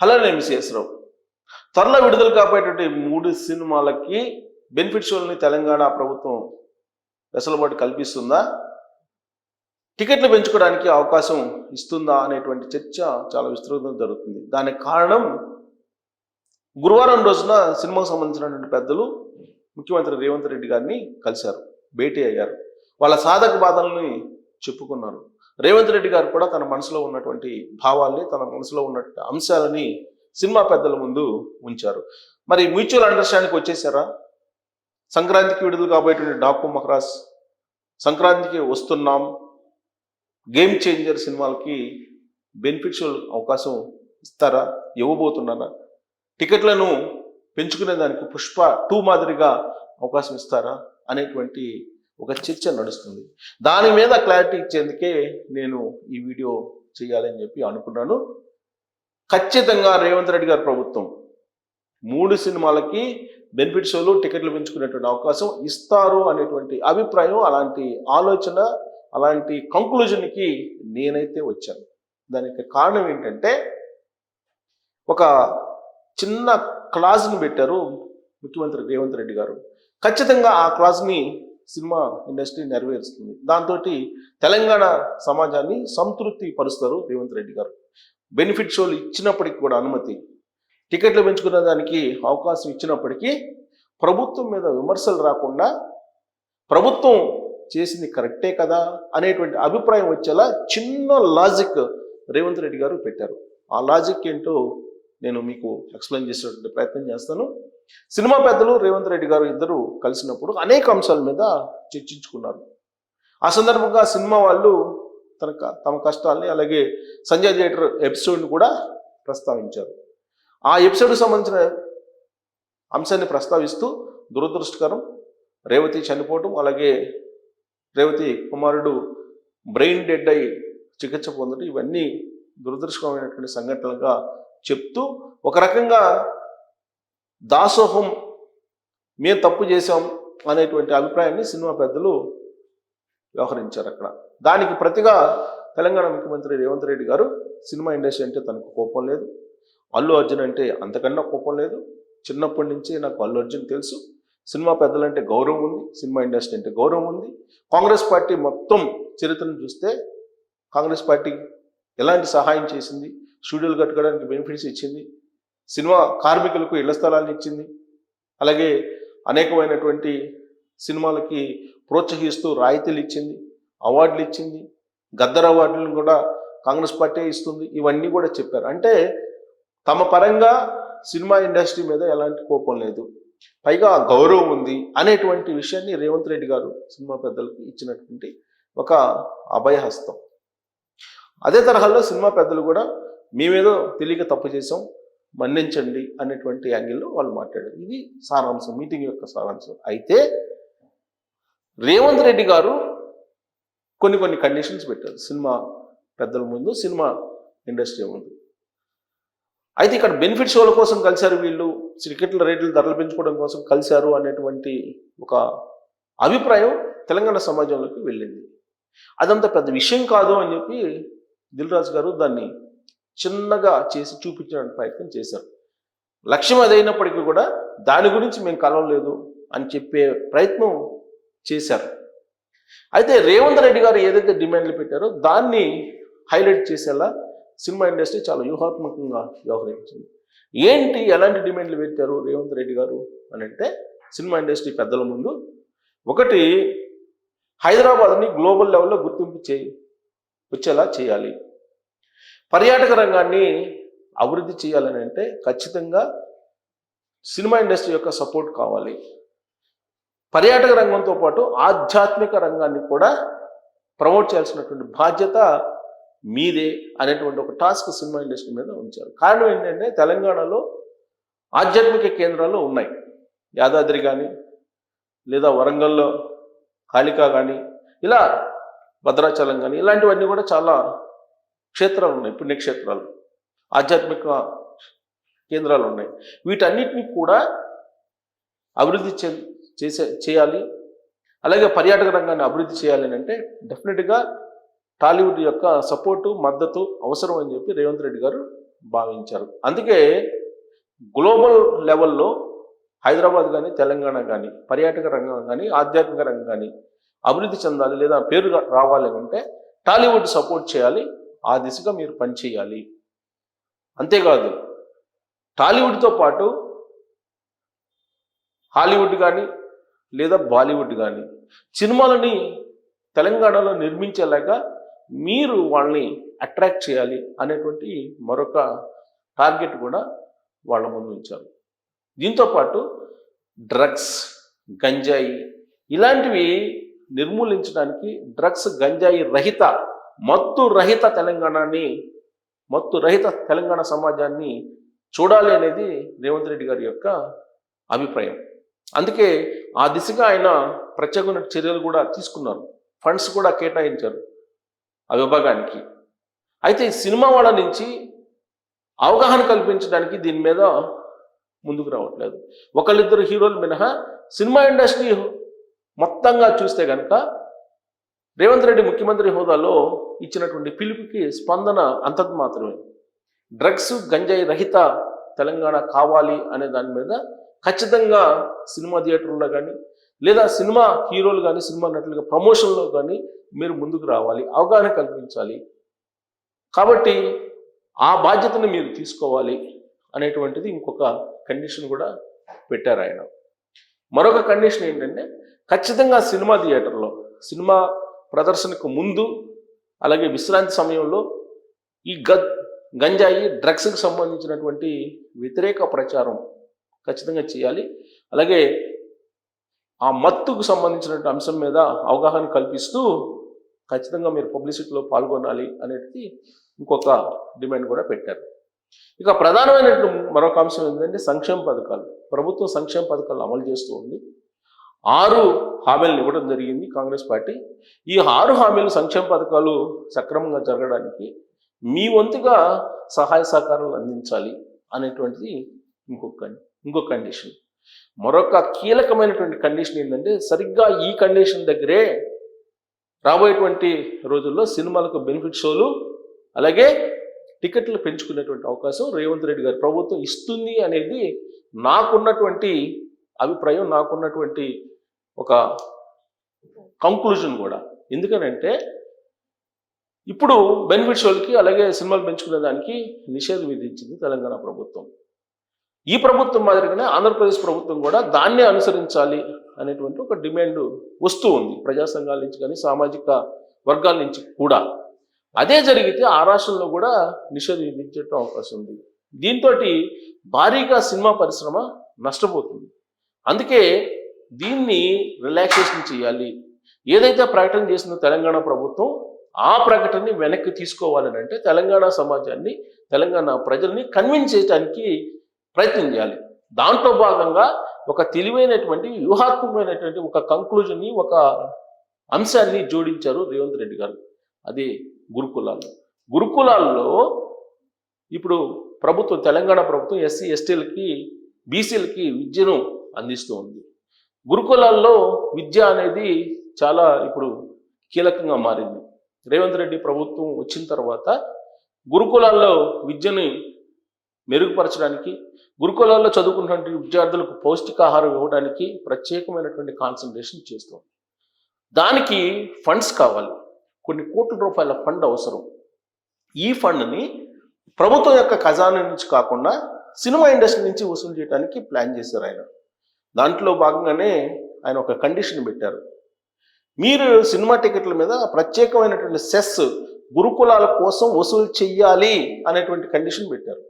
Hello నేను రావు త్వరలో విడుదల కాబోయేటువంటి మూడు సినిమాలకి బెనిఫిట్ షోల్ని తెలంగాణ ప్రభుత్వం వెసులుబాటు కల్పిస్తుందా? టికెట్లు పెంచుకోవడానికి అవకాశం ఇస్తుందా అనేటువంటి చర్చ చాలా విస్తృతంగా జరుగుతుంది. దానికి కారణం గురువారం రోజున సినిమాకు సంబంధించినటువంటి పెద్దలు ముఖ్యమంత్రి రేవంత్ రెడ్డి గారిని కలిశారు. భేటీ అయ్యారు. వాళ్ళ సాధక బాధల్ని చెప్పుకున్నారు. రేవంత్ రెడ్డి గారు కూడా తన మనసులో ఉన్నటువంటి భావాల్ని తన మనసులో ఉన్నటువంటి అంశాలని సినిమా పెద్దల ముందు ఉంచారు. మరి మ్యూచువల్ అండర్స్టాండింగ్కి వచ్చేసారా? సంక్రాంతికి విడుదల కాబోయేటువంటి డాకు మహరాజ్ సంక్రాంతికి వస్తున్నాం. గేమ్ చేంజర్ సినిమాలకి బెనిఫిషియల్ అవకాశం ఇస్తారా? ఇవ్వబోతున్నారా? టికెట్లను పెంచుకునే దానికి పుష్ప టూ మాదిరిగా అవకాశం ఇస్తారా? అనేటువంటి ఒక చర్చ నడుస్తుంది. దాని మీద క్లారిటీ ఇచ్చేందుకే నేను ఈ వీడియో చేయాలని చెప్పి అనుకున్నాను. ఖచ్చితంగా రేవంత్ రెడ్డి గారి ప్రభుత్వం మూడు సినిమాలకి బెనిఫిట్ షోలు టికెట్లు పెంచుకునేటువంటి అవకాశం ఇస్తారు అనేటువంటి అభిప్రాయం అలాంటి ఆలోచన అలాంటి కంక్లూజన్కి నేనైతే వచ్చాను. దానికి కారణం ఏంటంటే ఒక చిన్న క్లాజ్ని పెట్టారు ముఖ్యమంత్రి రేవంత్ రెడ్డి గారు. ఖచ్చితంగా ఆ క్లాజ్ని సినిమా ఇండస్ట్రీ నెరవేరుస్తుంది. దాంతో తెలంగాణ సమాజాన్ని సంతృప్తి పరుస్తారు రేవంత్ రెడ్డి గారు. బెనిఫిట్ షోలు ఇచ్చినప్పటికి కూడా అనుమతి టికెట్లు పెంచుకునే దానికి అవకాశం ఇచ్చినప్పటికీ ప్రభుత్వం మీద విమర్శలు రాకుండా ప్రభుత్వం చేసింది కరెక్టే కదా అనేటువంటి అభిప్రాయం వచ్చేలా చిన్న లాజిక్ రేవంత్ రెడ్డి గారు పెట్టారు. ఆ లాజిక్ ఏంటో నేను మీకు ఎక్స్ప్లెయిన్ చేసేటువంటి ప్రయత్నం చేస్తాను. సినిమా పెద్దలు రేవంత్ రెడ్డి గారు ఇద్దరు కలిసినప్పుడు అనేక అంశాల మీద చర్చించుకున్నారు. ఆ సందర్భంగా సినిమా వాళ్ళు తన తమ కష్టాల్ని అలాగే సంజయ్ థియేటర్ ఎపిసోడ్ని కూడా ప్రస్తావించారు. ఆ ఎపిసోడ్కి సంబంధించిన అంశాన్ని ప్రస్తావిస్తూ దురదృష్టకరం రేవతి చనిపోవటం అలాగే రేవతి కుమారుడు బ్రెయిన్ డెడ్ అయి చికిత్స పొందడం ఇవన్నీ దురదృష్టకరమైనటువంటి సంఘటనలుగా చెప్తూ ఒక రకంగా దాసోహం మేము తప్పు చేశాం అనేటువంటి అభిప్రాయాన్ని సినిమా పెద్దలు వ్యవహరించారు అక్కడ. దానికి ప్రతిగా తెలంగాణ ముఖ్యమంత్రి రేవంత్ రెడ్డి గారు సినిమా ఇండస్ట్రీ అంటే తనకు కోపం లేదు. అల్లు అర్జున్ అంటే అంతకన్నా కోపం లేదు. చిన్నప్పటి నుంచి నాకు అల్లు అర్జున్ తెలుసు. సినిమా పెద్దలంటే గౌరవం ఉంది. సినిమా ఇండస్ట్రీ అంటే గౌరవం ఉంది. కాంగ్రెస్ పార్టీ మొత్తం చరిత్రను చూస్తే కాంగ్రెస్ పార్టీ ఎలాంటి సహాయం చేసింది? స్టూడియోలు కట్టుకోవడానికి బెనిఫిట్స్ ఇచ్చింది. సినిమా కార్మికులకు ఇళ్ళ స్థలాలను ఇచ్చింది. అలాగే అనేకమైనటువంటి సినిమాలకి ప్రోత్సహిస్తూ రాయితీలు ఇచ్చింది. అవార్డులు ఇచ్చింది. గద్దర్ అవార్డులను కూడా కాంగ్రెస్ పార్టీ ఇస్తుంది. ఇవన్నీ కూడా చెప్పారు. అంటే తమ పరంగా సినిమా ఇండస్ట్రీ మీద ఎలాంటి కోపం లేదు. పైగా గౌరవం ఉంది అనేటువంటి విషయాన్ని రేవంత్ రెడ్డి గారు సినిమా పెద్దలకు ఇచ్చినటువంటి ఒక అభయహస్తం. అదే తరహాలో సినిమా పెద్దలు కూడా మేమేదో తెలియక తప్పు చేసాం మన్నించండి అనేటువంటి యాంగిల్లో వాళ్ళు మాట్లాడారు. ఇది సారాంశం మీటింగ్ యొక్క సారాంశం. అయితే రేవంత్ రెడ్డి గారు కొన్ని కొన్ని కండిషన్స్ పెట్టారు. సినిమా పెద్దల ముందు సినిమా ఇండస్ట్రీ ముందు. అయితే ఇక్కడ బెనిఫిట్ షోల కోసం కలిశారు వీళ్ళు టికెట్ల రేట్లు ధరలు పెంచుకోవడం కోసం కలిశారు అనేటువంటి ఒక అభిప్రాయం తెలంగాణ సమాజంలోకి వెళ్ళింది. అదంత పెద్ద విషయం కాదు అని చెప్పి దిల్ గారు దాన్ని చిన్నగా చేసి చూపించడానికి ప్రయత్నం చేశారు. లక్ష్యం అదైనప్పటికీ కూడా దాని గురించి మేము కలవలేదు అని చెప్పే ప్రయత్నం చేశారు. అయితే రేవంత్ రెడ్డి గారు ఏదైతే డిమాండ్లు పెట్టారో దాన్ని హైలైట్ చేసేలా సినిమా ఇండస్ట్రీ చాలా వ్యూహాత్మకంగా వ్యవహరించింది. ఏంటి ఎలాంటి డిమాండ్లు పెట్టారు రేవంత్ రెడ్డి గారు అని అంటే సినిమా ఇండస్ట్రీ పెద్దల ముందు ఒకటి హైదరాబాద్ని గ్లోబల్ లెవెల్లో గుర్తింపు చేయి వచ్చేలా చేయాలి. పర్యాటక రంగాన్ని అభివృద్ధి చేయాలని అంటే ఖచ్చితంగా సినిమా ఇండస్ట్రీ యొక్క సపోర్ట్ కావాలి. పర్యాటక రంగంతో పాటు ఆధ్యాత్మిక రంగాన్ని కూడా ప్రమోట్ చేయాల్సినటువంటి బాధ్యత మీదే అనేటువంటి ఒక టాస్క్ సినిమా ఇండస్ట్రీ మీద ఉంచారు. కారణం ఏంటంటే తెలంగాణలో ఆధ్యాత్మిక కేంద్రాలు ఉన్నాయి. యాదాద్రి కానీ లేదా వరంగల్లో కాళికా కానీ ఇలా భద్రాచలం కానీ ఇలాంటివన్నీ కూడా చాలా క్షేత్రాలు ఉన్నాయి పుణ్యక్షేత్రాలు ఆధ్యాత్మిక కేంద్రాలు ఉన్నాయి. వీటన్నిటిని కూడా అభివృద్ధి చేసే చేయాలి. అలాగే పర్యాటక రంగాన్ని అభివృద్ధి చేయాలి అంటే డెఫినెట్గా టాలీవుడ్ యొక్క సపోర్టు మద్దతు అవసరం అని చెప్పి రేవంత్ రెడ్డి గారు భావించారు. అందుకే గ్లోబల్ లెవెల్లో హైదరాబాద్ కానీ తెలంగాణ కానీ పర్యాటక రంగం కానీ ఆధ్యాత్మిక రంగం కానీ అభివృద్ధి చెందాలి లేదా పేరు రావాలి అంటే టాలీవుడ్ సపోర్ట్ చేయాలి. ఆ దిశగా మీరు పనిచేయాలి అంతేకాదు టాలీవుడ్తో పాటు హాలీవుడ్ కానీ లేదా బాలీవుడ్ కానీ సినిమాలని తెలంగాణలో నిర్మించేలాగా మీరు వాళ్ళని అట్రాక్ట్ చేయాలి అనేటువంటి మరొక టార్గెట్ కూడా వాళ్ళ ముందు ఉంచారు. దీంతోపాటు డ్రగ్స్ గంజాయి ఇలాంటివి నిర్మూలించడానికి డ్రగ్స్ గంజాయి రహిత మత్తు రహిత తెలంగాణని మత్తు రహిత తెలంగాణ సమాజాన్ని చూడాలి అనేది రేవంత్ రెడ్డి గారి యొక్క అభిప్రాయం. అందుకే ఆ దిశగా ఆయన ప్రత్యేకమైన చర్యలు కూడా తీసుకున్నారు. ఫండ్స్ కూడా కేటాయించారు ఆ విభాగానికి. అయితే ఈ సినిమా వాళ్ళ నుంచి అవగాహన కల్పించడానికి దీని మీద ముందుకు రావట్లేదు. ఒకళ్ళిద్దరు హీరోలు మినహా సినిమా ఇండస్ట్రీ మొత్తంగా చూస్తే కనుక రేవంత్ రెడ్డి ముఖ్యమంత్రి హోదాలో ఇచ్చినటువంటి పిలుపుకి స్పందన అంతకు మాత్రమే డ్రగ్స్ గంజాయి రహిత తెలంగాణ కావాలి అనే దాని మీద ఖచ్చితంగా సినిమా థియేటర్లో కానీ లేదా సినిమా హీరోలు కానీ సినిమా నటులుగా ప్రమోషన్లో కానీ మీరు ముందుకు రావాలి అవగాహన కల్పించాలి. కాబట్టి ఆ బాధ్యతను మీరు తీసుకోవాలి అనేటువంటిది ఇంకొక కండిషన్ కూడా పెట్టారు ఆయన. మరొక కండిషన్ ఏంటంటే ఖచ్చితంగా సినిమా థియేటర్లో సినిమా ప్రదర్శనకు ముందు అలాగే విశ్రాంతి సమయంలో ఈ గ గంజాయి డ్రగ్స్కి సంబంధించినటువంటి వ్యతిరేక ప్రచారం ఖచ్చితంగా చేయాలి. అలాగే ఆ మత్తుకు సంబంధించినటువంటి అంశం మీద అవగాహన కల్పిస్తూ ఖచ్చితంగా మీరు పబ్లిసిటీలో పాల్గొనాలి అనేది ఇంకొక డిమాండ్ కూడా పెట్టారు. ఇక ప్రధానమైనటువంటి మరొక అంశం ఏంటంటే సంక్షేమ పథకాలు. ప్రభుత్వం సంక్షేమ పథకాలు అమలు చేస్తూ ఉంది. ఆరు హామీలను ఇవ్వడం జరిగింది కాంగ్రెస్ పార్టీ. ఈ ఆరు హామీలు సంక్షేమ పథకాలు సక్రమంగా జరగడానికి మీ వంతుగా సహాయ సహకారాలు అందించాలి అనేటువంటిది ఇంకొక ఇంకొక కండిషన్ మరొక కీలకమైనటువంటి కండిషన్ ఏంటంటే సరిగ్గా ఈ కండిషన్ దగ్గరే రాబోయేటువంటి రోజుల్లో సినిమాలకు బెనిఫిట్ షోలు అలాగే టికెట్లు పెంచుకునేటువంటి అవకాశం రేవంత్ రెడ్డి గారి ప్రభుత్వం ఇస్తుంది అనేది నాకున్నటువంటి అభిప్రాయం నాకున్నటువంటి ఒక కంక్లూజన్ కూడా. ఎందుకనంటే ఇప్పుడు బెనిఫిట్ షోలకి అలాగే సినిమాలు పెంచుకునే దానికి నిషేధం విధించింది తెలంగాణ ప్రభుత్వం. ఈ ప్రభుత్వం మాదిరిగానే ఆంధ్రప్రదేశ్ ప్రభుత్వం కూడా దాన్నే అనుసరించాలి అనేటువంటి ఒక డిమాండ్ వస్తూ ఉంది. ప్రజా సంఘాల నుంచి కానీ సామాజిక వర్గాల నుంచి కూడా. అదే జరిగితే ఆ రాష్ట్రంలో కూడా నిషేధం విధించడం అవకాశం ఉంది. దీంతో భారీగా సినిమా పరిశ్రమ నష్టపోతుంది. అందుకే దీన్ని రిలాక్సేషన్ చేయాలి. ఏదైతే ప్రకటన చేసిందో తెలంగాణ ప్రభుత్వం ఆ ప్రకటనని వెనక్కి తీసుకోవాలని అంటే తెలంగాణ సమాజాన్ని తెలంగాణ ప్రజల్ని కన్విన్స్ చేయడానికి ప్రయత్నం చేయాలి. దాంట్లో భాగంగా ఒక తెలివైనటువంటి వ్యూహాత్మకమైనటువంటి ఒక కంక్లూజన్ని ఒక అంశాన్ని జోడించారు రేవంత్ రెడ్డి గారు. అది గురుకులాలు. గురుకులాల్లో ఇప్పుడు ప్రభుత్వం తెలంగాణ ప్రభుత్వం ఎస్సీ ఎస్టీలకి బీసీలకి విద్యను అందిస్తూ ఉంది గురుకులాల్లో విద్య అనేది చాలా ఇప్పుడు కీలకంగా మారింది. రేవంత్ రెడ్డి ప్రభుత్వం వచ్చిన తర్వాత గురుకులాల్లో విద్యని మెరుగుపరచడానికి గురుకులాల్లో చదువుకున్నటువంటి విద్యార్థులకు పౌష్టికాహారం ఇవ్వడానికి ప్రత్యేకమైనటువంటి కాన్సన్ట్రేషన్ చేస్తాం దానికి ఫండ్స్ కావాలి. కొన్ని కోట్ల రూపాయల ఫండ్ అవసరం. ఈ ఫండ్ని ప్రభుత్వం యొక్క ఖజానా నుంచి కాకుండా సినిమా ఇండస్ట్రీ నుంచి వసూలు చేయడానికి ప్లాన్ చేశారు ఆయన. దాంట్లో భాగంగానే ఆయన ఒక కండిషన్ పెట్టారు. మీరు సినిమా టికెట్ల మీద ప్రత్యేకమైనటువంటి సెస్ గురుకులాల కోసం వసూలు చెయ్యాలి అనేటువంటి కండిషన్ పెట్టారు.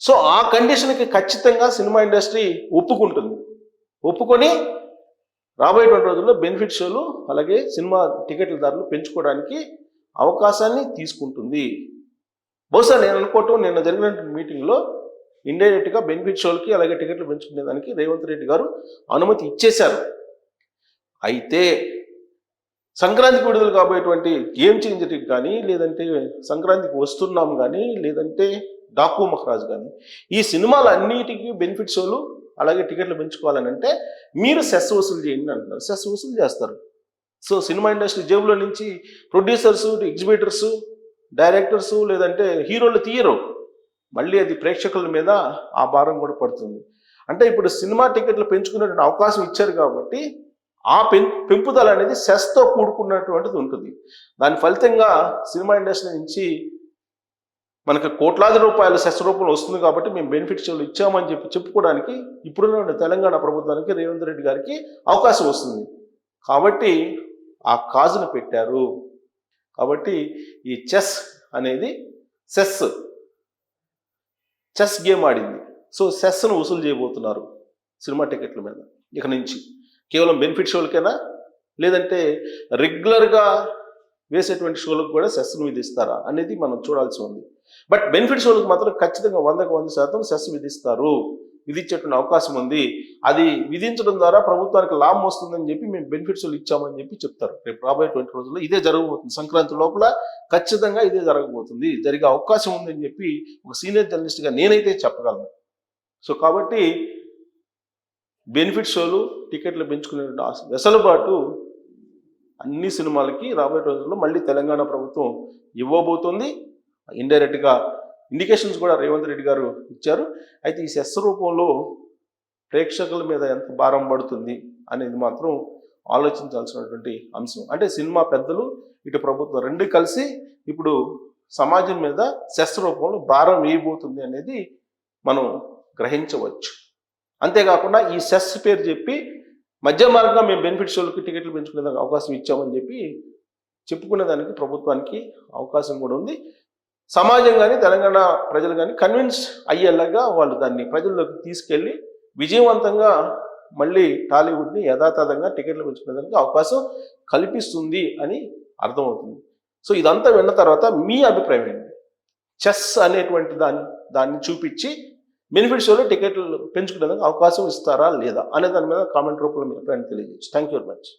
సో ఆ కండిషన్కి ఖచ్చితంగా సినిమా ఇండస్ట్రీ ఒప్పుకుంటుంది. ఒప్పుకొని రాబోయేటువంటి రోజుల్లో బెనిఫిట్ షోలు అలాగే సినిమా టికెట్ల ధరలు పెంచుకోవడానికి అవకాశాన్ని తీసుకుంటుంది. బహుశా నేను అనుకోవటం నిన్న జరిగిన మీటింగ్లో ఇండైరెక్ట్గా బెనిఫిట్ షోలకి అలాగే టికెట్లు పెంచుకునేదానికి రేవంత్ రెడ్డి గారు అనుమతి ఇచ్చేశారు. అయితే సంక్రాంతికి విడుదల కాబోయేటువంటి గేమ్ చేంజర్కి కానీ లేదంటే సంక్రాంతికి వస్తున్నాం కానీ లేదంటే డాకు మహారాజ్ కానీ ఈ సినిమాలు అన్నిటికీ బెనిఫిట్ షోలు అలాగే టికెట్లు పెంచుకోవాలని అంటే మీరు సెస్ వసూలు చేయండి అంటున్నారు. సెస్ వసూలు చేస్తారు. సో సినిమా ఇండస్ట్రీ జేబులో నుంచి ప్రొడ్యూసర్స్ ఎగ్జిబిటర్స్ డైరెక్టర్స్ లేదంటే హీరోలు తీయరు. మళ్ళీ అది ప్రేక్షకుల మీద ఆ భారం కూడా పడుతుంది. అంటే ఇప్పుడు సినిమా టికెట్లు పెంచుకునేటువంటి అవకాశం ఇచ్చారు కాబట్టి ఆ పెం పెంపుదల అనేది సెస్తో కూడుకున్నటువంటిది ఉంటుంది. దాని ఫలితంగా సినిమా ఇండస్ట్రీ నుంచి మనకి కోట్లాది రూపాయల సెస్ రూపంలో వస్తుంది కాబట్టి మేము బెనిఫిట్స్ ఇచ్చామని చెప్పి చెప్పుకోవడానికి ఇప్పుడున్న తెలంగాణ ప్రభుత్వానికి రేవంత్ రెడ్డి గారికి అవకాశం వస్తుంది. కాబట్టి ఆ కాజును పెట్టారు. కాబట్టి ఈ చెస్ అనేది సెస్ చెస్ గేమ్ ఆడింది. సో సెస్ను వసూలు చేయబోతున్నారు సినిమా టికెట్ల మీద. ఇక నుంచి కేవలం బెనిఫిట్ షోలకైనా? లేదంటే రెగ్యులర్గా వేసేటువంటి షోలకు కూడా సెస్ను విధిస్తారా అనేది మనం చూడాల్సి ఉంది. బట్ బెనిఫిట్ షోలకు మాత్రం ఖచ్చితంగా వందకు వంద శాతం సెస్ విధిస్తారు విధించేటువంటి అవకాశం ఉంది. అది విధించడం ద్వారా ప్రభుత్వానికి లాభం వస్తుందని చెప్పి మేము బెనిఫిట్స్ ఇచ్చామని చెప్పి చెప్తారు. రేపు రాబోయేటువంటి రోజుల్లో ఇదే జరగబోతుంది. సంక్రాంతి లోపల ఖచ్చితంగా ఇదే జరగబోతుంది. జరిగే అవకాశం ఉందని చెప్పి ఒక సీనియర్ జర్నలిస్ట్గా నేనైతే చెప్పగలను. సో కాబట్టి బెనిఫిట్ షోలు టికెట్లు పెంచుకునే వెసలుబాటు అన్ని సినిమాలకి రాబోయే రోజుల్లో మళ్ళీ తెలంగాణ ప్రభుత్వం ఇవ్వబోతుంది. ఇండైరెక్ట్గా ఇండికేషన్స్ కూడా రేవంత్ రెడ్డి గారు ఇచ్చారు. అయితే ఈ సెస్ రూపంలో ప్రేక్షకుల మీద ఎంత భారం పడుతుంది అనేది మాత్రం ఆలోచించాల్సినటువంటి అంశం. అంటే సినిమా పెద్దలు ఇటు ప్రభుత్వం రెండు కలిసి ఇప్పుడు సమాజం మీద సెస్ రూపంలో భారం వేయబోతుంది అనేది మనం గ్రహించవచ్చు. అంతేకాకుండా ఈ సెస్ పేరు చెప్పి మధ్య మార్గంగా మేము బెనిఫిట్ షోలకి టికెట్లు పెంచుకునే అవకాశం ఇచ్చామని చెప్పి చెప్పుకునేదానికి ప్రభుత్వానికి అవకాశం కూడా ఉంది. సమాజం కానీ తెలంగాణ ప్రజలు కానీ కన్విన్స్ అయ్యేలాగా వాళ్ళు దాన్ని ప్రజల్లోకి తీసుకెళ్ళి విజయవంతంగా మళ్ళీ టాలీవుడ్ని యథాతథంగా టికెట్లు పెంచుకునేదానికి అవకాశం కల్పిస్తుంది అని అర్థమవుతుంది. సో ఇదంతా విన్న తర్వాత మీ అభిప్రాయం ఏంటి? చెస్ అనేటువంటి దాన్ని దాన్ని చూపించి బెనిఫిట్ షోలో టికెట్లు పెంచుకునేందుకు అవకాశం ఇస్తారా లేదా అనే దాని మీద కామెంట్ రూపంలో మీ అభిప్రాయాన్ని తెలియజేయచ్చు. Thank you very much